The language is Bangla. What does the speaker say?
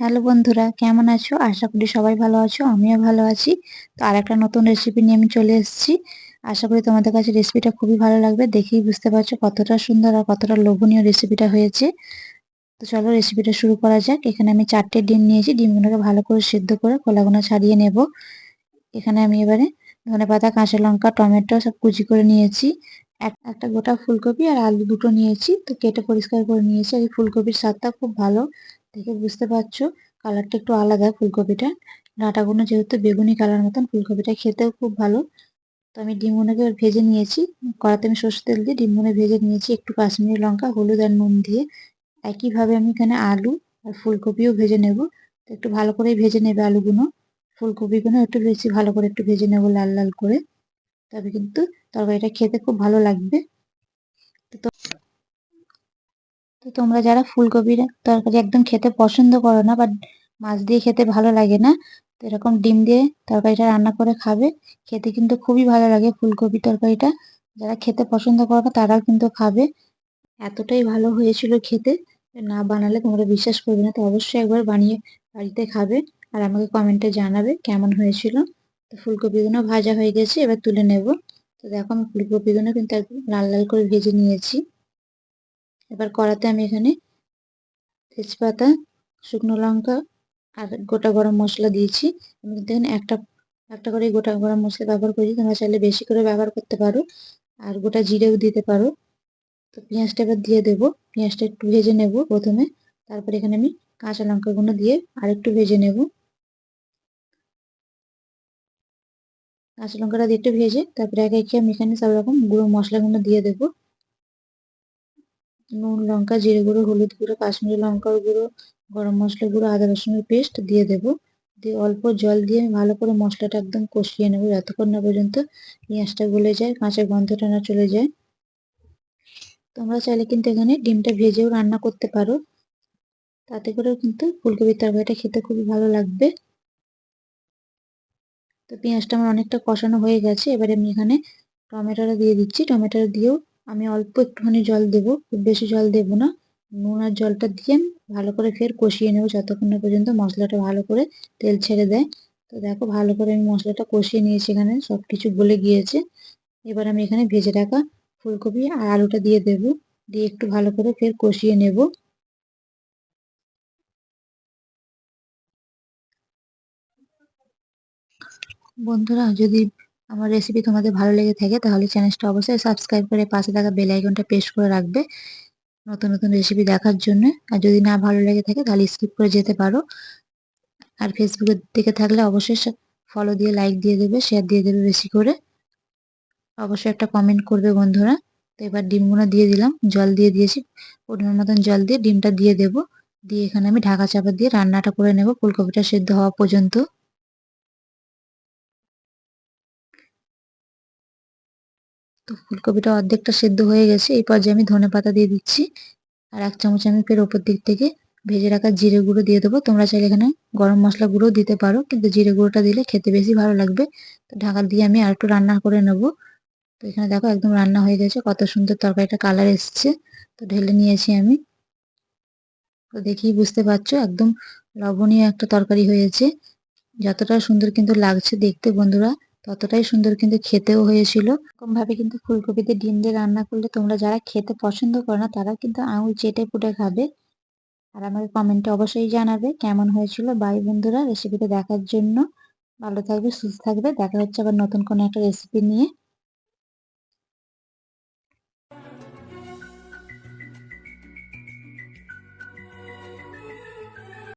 হ্যালো বন্ধুরা, কেমন আছো? আশা করি সবাই ভালো আছো, আমিও ভালো আছি। তো আর একটা নতুন রেসিপি নিয়ে আমি চলে এসেছি। আশা করি তোমাদের কাছে রেসিপিটা খুবই ভালো লাগবে, দেখেই বুঝতে পারছ কতটা সুন্দর আর কতটা লোভনীয় রেসিপিটা হয়েছে। তো চলো রেসিপিটা শুরু করা যাক। এখানে আমি চারটে ডিম নিয়েছি, ডিমগুলোকে ভালো করে সিদ্ধ করে কলাগুলো ছাড়িয়ে নেব। এখানে আমি এবারে ধনে পাতা কাঁচা লঙ্কা, টমেটো সব কুচি করে নিয়েছি। একটা গোটা ফুলকপি আর আলু দুটো নিয়েছি। তো কেটে পরিষ্কার করে নিয়েছি। আর এই ফুলকপির স্বাদটা খুব ভালো। দেখে বুঝতে পারছ? কালারটা একটু আলাদা ফুলকপিটা। ডাঁটাগুলো যেহেতু বেগুনি কালার মতন, ফুলকপিটা খেতেও খুব ভালো। তো আমি ডিমগুলোকে ভেজে নিয়েছি। কড়াতে আমি সর্ষে তেল দিয়ে ডিমগুলো ভেজে নিয়েছি একটু কাশ্মীরি লঙ্কা, হলুদ আর নুন দিয়ে। একইভাবে আমি এখানে আলু আর ফুলকপিও ভেজে নেব। তো একটু ভালো করেই ভেজে নেবে আলুগুলো। ফুলকপিগুলো একটু বেশি ভালো করে একটু ভেজে নেব লাল লাল করে। তবে কিন্তু তরকারিটা খেতে খুব ভালো লাগবে। তো তোমরা যারা ফুলকপির তরকারি একদম খেতে পছন্দ করো না বা মাছ দিয়ে খেতে ভালো লাগে না, তো এরকম ডিম দিয়ে তরকারিটা রান্না করে খাবে। খেতে কিন্তু খুবই ভালো লাগে ফুলকপি তরকারিটা। যারা খেতে পছন্দ করো না, তারাও কিন্তু খাবে। এতটাই ভালো হয়েছিল খেতে, না বানালে তোমরা বিশ্বাস করবে না, তো অবশ্যই একবার বানিয়ে বাড়িতে খাবে আর আমাকে কমেন্টে জানাবে কেমন হয়েছিল। তো ফুলকপিগুলো ভাজা হয়ে গেছে, এবার তুলে নেব। তো দেখো আমি ফুলকপিগুলো কিন্তু একদম লাল লাল করে ভেজে নিয়েছি। এবার কড়াতে আমি এখানে তেজপাতা, শুকনো লঙ্কা আর গোটা গরম মশলা দিয়েছি। আমি কিন্তু এখানে একটা একটা করে গোটা গরম মশলা ব্যবহার করি তোমরা চাইলে বেশি করে ব্যবহার করতে পারো আর গোটা জিরেও দিতে পারো। তো পেঁয়াজটা এবার দিয়ে দেবো। পেঁয়াজটা একটু ভেজে নেব প্রথমে। তারপর এখানে আমি কাঁচা লঙ্কাগুলো দিয়ে আরেকটু ভেজে নেব। কাঁচা লঙ্কাটা দিয়ে একটু ভেজে তারপরে একে একে আমি এখানে সব রকম গুঁড়ো মশলাগুলো দিয়ে দেবো। নুন, লঙ্কা, জিরে গুঁড়ো, হলুদ গুঁড়ো, কাশ্মীরি লঙ্কার গুঁড়ো, গরম মশলা গুঁড়ো, আদা রসুনের পেস্ট দিয়ে দেব। দিয়ে অল্প জল দিয়ে ভালো করে মশলাটা একদম কষিয়ে নেব। যতক্ষণ না পর্যন্ত পেঁয়াজটা গলে যায় কাঁচা গন্ধটা না চলে যায়। তোমরা চাইলে কিন্তু এখানে ডিমটা ভেজেও রান্না করতে পারো। তাতে করেও কিন্তু ফুলকপির তরকারিটা খেতে খুবই ভালো লাগবে। তো পেঁয়াজটা আমার অনেকটা কষানো হয়ে গেছে। এবারে আমি এখানে টমেটোটা দিয়ে দিচ্ছি। টমেটো দিয়েও আমি অল্প একটুখানি জল দেব, খুব বেশি জল দেব না। নুন আর জলটা দিয়ে ভালো করে ফের কষিয়ে নেব, যতক্ষণ না পর্যন্ত মশলাটা ভালো করে তেল ছেড়ে দেয়। তো দেখো ভালো করে আমি মশলাটা কষিয়ে নিয়েছি এখানে সব কিছু গলে গিয়েছে। এবার আমি এখানে ভেজে রাখা ফুলকপি আর আলুটা দিয়ে দেব, দিয়ে একটু ভালো করে ফের কষিয়ে নেব। বন্ধুরা, যদি আমার রেসিপি তোমাদের ভালো লেগে থাকে, তাহলে চ্যানেলটা অবশ্যই সাবস্ক্রাইব করে পাশে থাকা বেল আইকনটা প্রেস করে রাখবে নতুন নতুন রেসিপি দেখার জন্য। আর যদি না ভালো লেগে থাকে, তাহলে স্কিপ করে যেতে পারো। আর ফেসবুকের দিকে থাকলে অবশ্যই ফলো দিয়ে লাইক দিয়ে দেবে শেয়ার দিয়ে দেবে বেশি করে। অবশ্যই একটা কমেন্ট করবে বন্ধুরা। তো এবার ডিমগুলো দিয়ে দিলাম, জল দিয়ে দিয়েছি। পরিমাণ মতন জল দিয়ে ডিমটা দিয়ে দেব। দিয়ে এখানে আমি ঢাকা চাপা দিয়ে রান্নাটা করে নেব, ফুলকপিটা সেদ্ধ হওয়া পর্যন্ত। তো ফুলকপিটা অর্ধেকটা সেদ্ধ হয়ে গেছে। এই পর্যায়ে আমি ধনে পাতা দিয়ে দিচ্ছি। আর এক চামচ আমি ফের ওপর দিক থেকে ভেজে রাখা জিরে গুঁড়ো দিয়ে দেবো। তোমরা চাইলে এখানে গরম মশলা গুঁড়ো দিতে পারো, কিন্তু জিরে গুঁড়োটা দিলে খেতে বেশি ভালো লাগবে। তো ঢাকা দিয়ে আমি আর একটু রান্না করে নেব। তো এখানে দেখো একদম রান্না হয়ে গেছে, কত সুন্দর তরকারিটা কালার এসছে। তো ঢেলে নিয়েছি আমি। তো দেখি বুঝতে পারছ, একদম লবণীয় একটা তরকারি হয়েছে। যতটা সুন্দর কিন্তু লাগছে দেখতে বন্ধুরা। ততটাই সুন্দর কিন্তু খেতেও হয়েছিল। এরকম ভাবে কিন্তু ফুলকপিতে ডিম দিয়ে রান্না করলে তোমরা যারা খেতে পছন্দ করো না তারা কিন্তু আঙুল চেটে পুটে খাবে। আর আমাকে কমেন্টে অবশ্যই জানাবে কেমন হয়েছিল। বাই বন্ধুরা, রেসিপিটা দেখার জন্য। ভালো থাকবে, সুস্থ থাকবে। দেখা হচ্ছে আবার নতুন কোনো একটা রেসিপি নিয়ে।